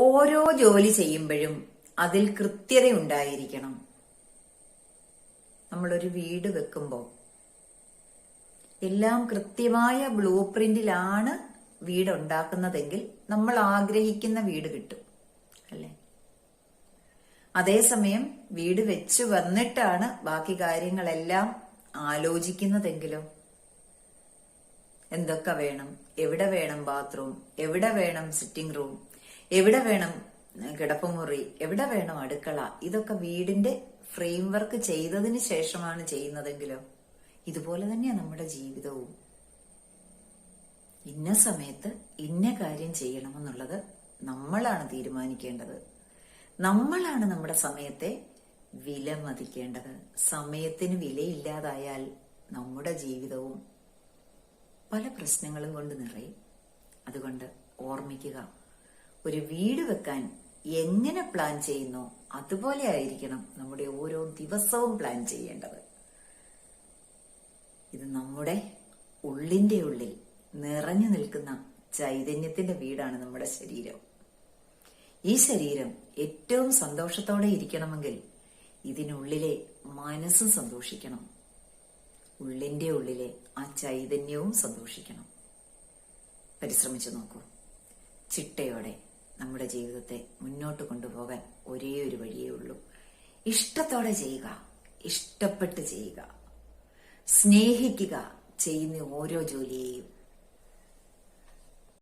ഓരോ ജോലി ചെയ്യുമ്പോഴും അതിൽ കൃത്യത ഉണ്ടായിരിക്കണം നമ്മളൊരു വീട് വെക്കുമ്പോൾ എല്ലാം കൃത്യമായ ബ്ലൂ പ്രിന്റിലാണ് വീട് ഉണ്ടാക്കുന്നതെങ്കിൽ നമ്മൾ ആഗ്രഹിക്കുന്ന വീട് കിട്ടും അല്ലേ? അതേസമയം വീട് വെച്ച് വന്നിട്ടാണ് ബാക്കി കാര്യങ്ങളെല്ലാം ആലോചിക്കുന്നതെങ്കിലോ എന്തൊക്കെ വേണം? എവിടെ വേണം ബാത്റൂം? എവിടെ വേണം സിറ്റിംഗ് റൂം? എവിടെ വേണം കിടപ്പുമുറി എവിടെ വേണം അടുക്കള ഇതൊക്കെ വീടിന്റെ ഫ്രെയിം വർക്ക് ചെയ്തതിന് ശേഷമാണ് ചെയ്യുന്നതെങ്കിലും? ഇതുപോലെ തന്നെയാണ് നമ്മുടെ ജീവിതവും. ഇന്ന സമയത്ത് ഇന്ന കാര്യം ചെയ്യണമെന്നുള്ളത് നമ്മളാണ് തീരുമാനിക്കേണ്ടത്. നമ്മളാണ് നമ്മുടെ സമയത്തെ വില മതിക്കേണ്ടത് സമയത്തിന് വിലയില്ലാതായാൽ നമ്മുടെ ജീവിതവും പല പ്രശ്നങ്ങളും കൊണ്ട് നിറയും. അതുകൊണ്ട് ഓർമ്മിക്കുക ഒരു വീട് വെക്കാൻ എങ്ങനെ പ്ലാൻ ചെയ്യുന്നോ അതുപോലെ ആയിരിക്കണം നമ്മുടെ ഓരോ ദിവസവും പ്ലാൻ ചെയ്യേണ്ടത്. ഇത് നമ്മുടെ ഉള്ളിന്റെ ഉള്ളിൽ നിറഞ്ഞു നിൽക്കുന്ന ചൈതന്യത്തിന്റെ വീടാണ് നമ്മുടെ ശരീരം. ഈ ശരീരം ഏറ്റവും സന്തോഷത്തോടെ ഇരിക്കണമെങ്കിൽ ഇതിനുള്ളിലെ മനസ്സ് സന്തോഷിക്കണം. ഉള്ളിന്റെ ഉള്ളിലെ ആ ചൈതന്യവും സന്തോഷിക്കണം. പരിശ്രമിച്ചു നോക്കൂ. ചിട്ടയോടെ നമ്മുടെ ജീവിതത്തെ മുന്നോട്ട് കൊണ്ടുപോകാൻ ഒരേ ഒരു വഴിയേ ഉള്ളൂ. ഇഷ്ടത്തോടെ ചെയ്യുക ഇഷ്ടപ്പെട്ട് ചെയ്യുക. സ്നേഹിക്കുക ചെയ്യുന്ന ഓരോ ജോലിയെയും